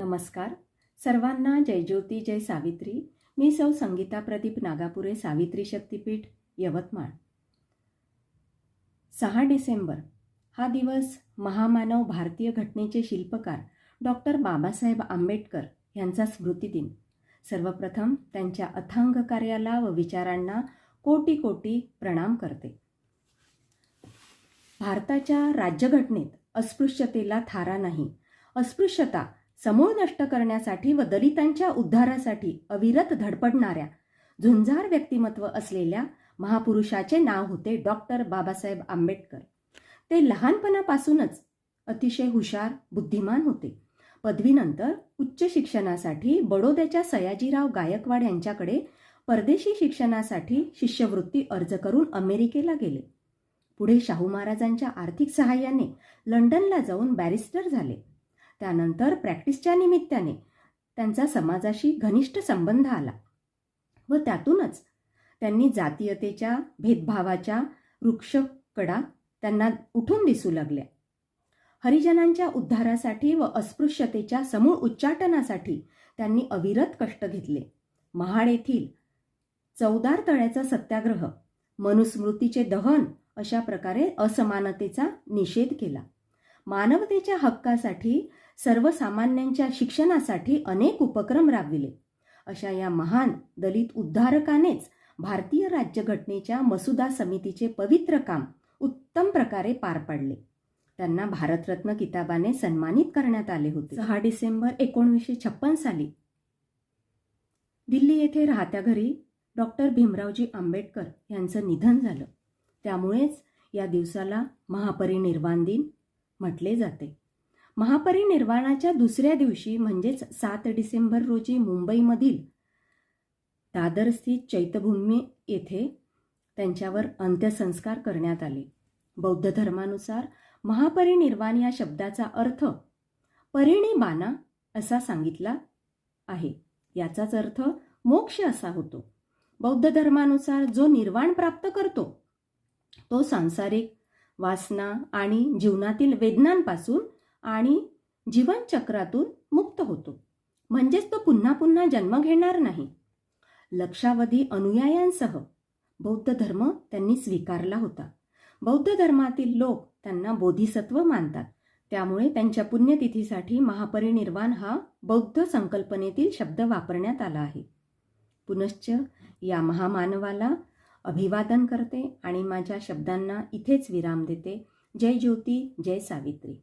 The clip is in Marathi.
नमस्कार. सर्वांना जय ज्योती जय सावित्री. मी सौ संगीता प्रदीप नागापुरे सावित्री शक्तीपीठ यवतमाळ. सहा डिसेंबर हा दिवस महामानव भारतीय घटनेचे शिल्पकार डॉक्टर बाबासाहेब आंबेडकर यांचा स्मृतिदिन सर्वप्रथम त्यांच्या अथांग कार्याला व विचारांना कोटी कोटी प्रणाम करते. भारताच्या राज्यघटनेत अस्पृश्यतेला थारा नाही. अस्पृश्यता समूळ नष्ट करण्यासाठी व दलितांच्या उद्धारासाठी अविरत धडपडणाऱ्या झुंजार व्यक्तिमत्व असलेल्या महापुरुषाचे नाव होते डॉक्टर बाबासाहेब आंबेडकर. ते लहानपणापासूनच अतिशय हुशार बुद्धिमान होते. पदवीनंतर उच्च शिक्षणासाठी बडोद्याच्या सयाजीराव गायकवाड यांच्याकडे परदेशी शिक्षणासाठी शिष्यवृत्ती अर्ज करून अमेरिकेला गेले. पुढे शाहू महाराजांच्या आर्थिक सहाय्याने लंडनला जाऊन बॅरिस्टर झाले. त्यानंतर प्रॅक्टिसच्या निमित्ताने त्यांचा समाजाशी घनिष्ठ संबंध आला व त्यातूनच त्यांनी जातीयतेच्या भेदभावाच्या वृक्षकडा त्यांना उठून दिसू लागल्या. हरिजनांच्या उद्धारासाठी व अस्पृश्यतेच्या समूळ उच्चाटनासाठी त्यांनी अविरत कष्ट घेतले. महाड येथील चौदार तळ्याचा सत्याग्रह मनुस्मृतीचे दहन अशा प्रकारे असमानतेचा निषेध केला. मानवतेच्या हक्कासाठी सर्वसामान्यांच्या शिक्षणासाठी अनेक उपक्रम राबविले. अशा या महान दलित उद्धारकानेच भारतीय राज्यघटनेच्या मसुदा समितीचे पवित्र काम उत्तम प्रकारे पार पाडले. त्यांना भारतरत्न किताबाने सन्मानित करण्यात आले होते. सहा डिसेंबर एकोणीसशे छप्पन साली दिल्ली येथे राहत्या घरी डॉक्टर भीमरावजी आंबेडकर यांचं निधन झालं. त्यामुळेच या दिवसाला महापरिनिर्वाण दिन म्हटले जाते. महापरिनिर्वाणाच्या दुसऱ्या दिवशी म्हणजेच सात डिसेंबर रोजी मुंबईमधील दादर स्थित चैत्यभूमी येथे त्यांच्यावर अंत्यसंस्कार करण्यात आले. बौद्ध धर्मानुसार महापरिनिर्वाण या शब्दाचा अर्थ परिणिबाना असा सांगितला आहे. याचाच अर्थ मोक्ष असा होतो. बौद्ध धर्मानुसार जो निर्वाण प्राप्त करतो तो सांसारिक वासना आणि जीवनातील वेदनांपासून आणि जीवनचक्रातून मुक्त होतो. म्हणजेच तो पुन्हा पुन्हा जन्म घेणार नाही. लक्षावधी अनुयायांसह बौद्ध धर्म त्यांनी स्वीकारला होता. बौद्ध धर्मातील लोक त्यांना बोधिसत्व मानतात. त्यामुळे त्यांच्या पुण्यतिथीसाठी महापरिनिर्वाण हा बौद्ध संकल्पनेतील शब्द वापरण्यात आला आहे. पुनश्च या महामानवाला अभिवादन करते आणि माझ्या शब्दांना इथेच विराम देते. जय ज्योती जय सावित्री.